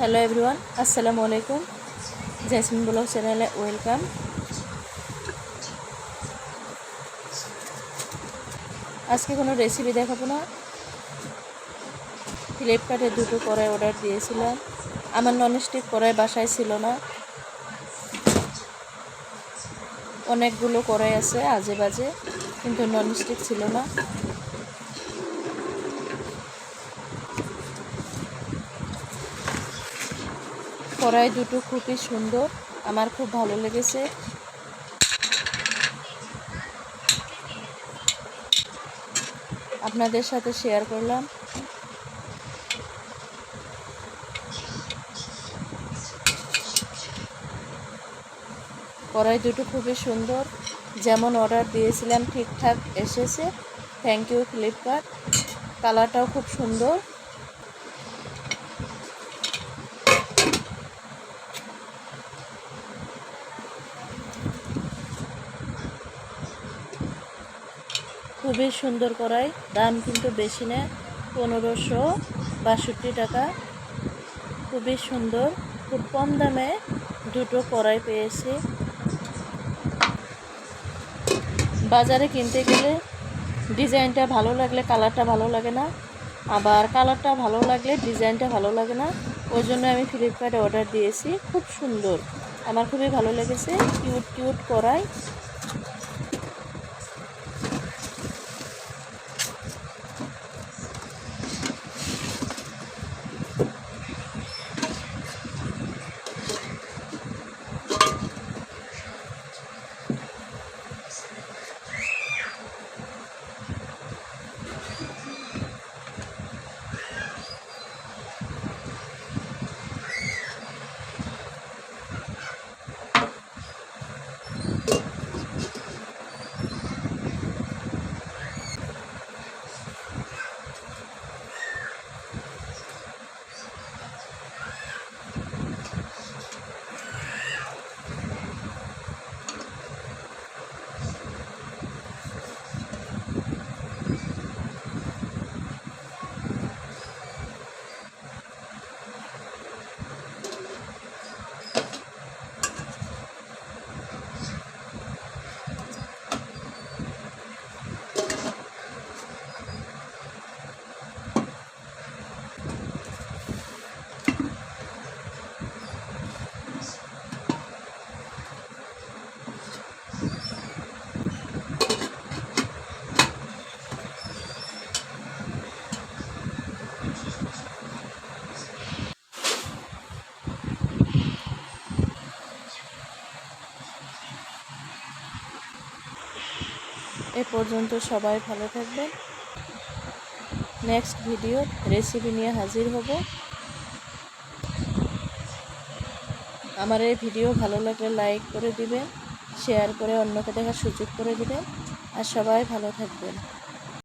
Hello everyone আসসালামু আলাইকুম jasmine blog চ্যানেলে ওয়েলকাম আজকে কোনো রেসিপি দেখাবো না। ফ্লিপকার্টে দুটো কড়াই অর্ডার দিয়েছিলাম। আমার ননস্টিক কড়াই বাসায় ছিল না। অনেকগুলো কড়াই আছে আজে বাজে কিন্তু ননস্টিক ছিল না। কড়াই দুটো খুবই সুন্দর। আমার খুব ভালো লেগেছে। আপনাদের সাথে শেয়ার করলাম। কড়াই দুটো খুবই সুন্দর। যেমন অর্ডার দিয়েছিলাম ঠিকঠাক এসেছে। থ্যাংক ইউ ফ্লিপকার্ট কালারটাও খুব সুন্দর। খুবই সুন্দর কড়াই। দাম কিন্তু বেশি না, পনেরোশো বাষট্টি টাকা। খুবই সুন্দর, খুব কম দামে দুটো কড়াই পেয়েছি। বাজারে কিনতে গেলে ডিজাইনটা ভালো লাগলে কালারটা ভালো লাগে না, আবার কালারটা ভালো লাগলে ডিজাইনটা ভালো লাগে না। ওই জন্য আমি ফ্লিপকার্টে অর্ডার দিয়েছি, খুব সুন্দর। আমার খুবই ভালো লেগেছে, কিউট কিউট কড়াই। এ পর্যন্ত সবাই ভালো থাকবেন। নেক্সট ভিডিও রেসিপি নিয়ে হাজির হব। আমার এই ভিডিও ভালো লাগলে লাইক করে দিবেন শেয়ার করে অন্যকে দেখার সুযোগ করে দিবেন, আর সবাই ভালো থাকবেন।